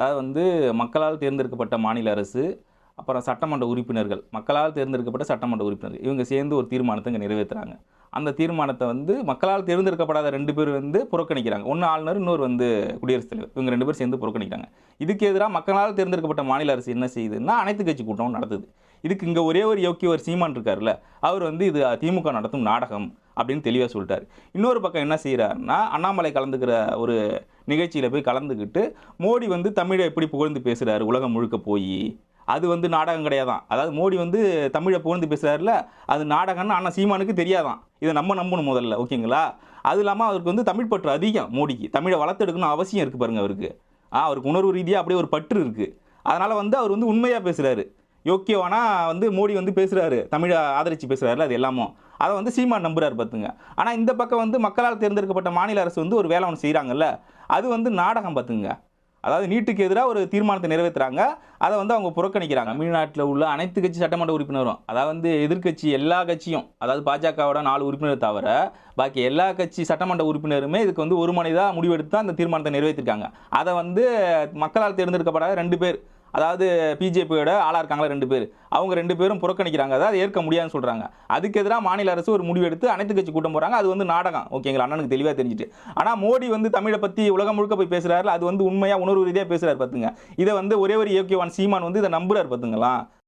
அதாவது வந்து மக்களால் தேர்ந்தெடுக்கப்பட்ட மாநில அரசு அப்புறம் சட்டமன்ற உறுப்பினர்கள் மக்களால் தேர்ந்தெடுக்கப்பட்ட சட்டமன்ற உறுப்பினர்கள் இவங்க சேர்ந்து ஒரு தீர்மானத்தை இங்கே நிறைவேற்றுறாங்க அந்த தீர்மானத்தை வந்து மக்களால் தேர்ந்தெடுக்கப்படாத ரெண்டு பேர் வந்து புறக்கணிக்கிறாங்க. ஒன்று ஆளுநர் இன்னொரு வந்து குடியரசுத் தலைவர். இவங்க ரெண்டு பேர் சேர்ந்து புறக்கணிக்கிறாங்க. இதுக்கு எதிராக மக்களால் தேர்ந்தெடுக்கப்பட்ட மாநில அரசு என்ன செய்யுதுன்னா அனைத்து கட்சி கூட்டம் நடத்துது. இதுக்கு இங்கே ஒரே ஒரு யோக்கியவர் சீமான் இருக்கார்ல அவர் வந்து இது திமுக நடத்தும் நாடகம் அப்படின்னு தெளிவாக சொல்லிட்டார். இன்னொரு பக்கம் என்ன செய்கிறாருன்னா அண்ணாமலை கலந்துக்கிற ஒரு நிகழ்ச்சியில் போய் கலந்துக்கிட்டு மோடி வந்து தமிழை எப்படி புகழ்ந்து பேசுகிறாரு உலகம் முழுக்க போய்? அது வந்து நாடகம் கிடையாதான். அதாவது மோடி வந்து தமிழை புகழ்ந்து பேசுகிறாருல அது நாடகம்னு ஆனால் சீமானுக்கு தெரியாதான். இதை நம்ம நம்பணும் முதல்ல ஓகேங்களா? அது இல்லாமல் அவருக்கு வந்து தமிழ் பற்று அதிகம் மோடிக்கு. தமிழை வளர்த்தெடுக்கணும் அவசியம் இருக்குது பாருங்கள் அவருக்கு. ஆ அவருக்கு உணர்வு ரீதியாக அப்படியே ஒரு பற்று இருக்குது அதனால் வந்து அவர் வந்து உண்மையாக பேசுகிறாரு யோக்கியவானா வந்து மோடி வந்து பேசுகிறாரு தமிழை ஆதரித்து பேசுகிறாருல அது எல்லாமோ அதை வந்து சீமான் நம்புறாரு பார்த்துங்க. ஆனால் இந்த பக்கம் வந்து மக்களால் தேர்ந்தெடுக்கப்பட்ட மாநில அரசு வந்து ஒரு வேலை ஒன்று செய்கிறாங்கல்ல அது வந்து நாடகம் பார்த்துங்க. அதாவது நீட்டுக்கு எதிராக ஒரு தீர்மானத்தை நிறைவேற்றுறாங்க அதை வந்து அவங்க புறக்கணிக்கிறாங்க. தமிழ்நாட்டில் உள்ள அனைத்து கட்சி சட்டமன்ற உறுப்பினரும் அதாவது வந்து எதிர்க்கட்சி எல்லா கட்சியும் அதாவது பாஜகவோட நாலு உறுப்பினர் தவிர பாக்கி எல்லா கட்சி சட்டமன்ற உறுப்பினருமே இதுக்கு வந்து ஒரு மனிதாக முடிவெடுத்து தான் அந்த தீர்மானத்தை நிறைவேற்றிருக்காங்க அதை வந்து மக்களால் தேர்ந்தெடுக்கப்படாத ரெண்டு பேர் அதாவது பிஜேபியோட ஆளாக இருக்காங்களா ரெண்டு பேர். அவங்க ரெண்டு பேரும் புறக்கணிக்கிறாங்க. அதாவது ஏற்க முடியாதுன்னு சொல்கிறாங்க அதுக்கு எதிராக மாநில அரசு ஒரு முடிவெடுத்து அனைத்து கட்சி கூட்டம் போகிறாங்க அது வந்து நாடகம். ஓகேங்களா? அண்ணனுக்கு தெளிவாக தெரிஞ்சுட்டு. ஆனால் மோடி வந்து தமிழை பற்றி உலகம் முழுக்க போய் பேசுகிறாரு அது வந்து உண்மையாக உணர்வு ரீதியாக பேசுகிறார் பார்த்துங்க இதை வந்து ஒரே ஒரு இயக்கியவான் சீமான் வந்து இதை நம்புறார் பார்த்துங்களா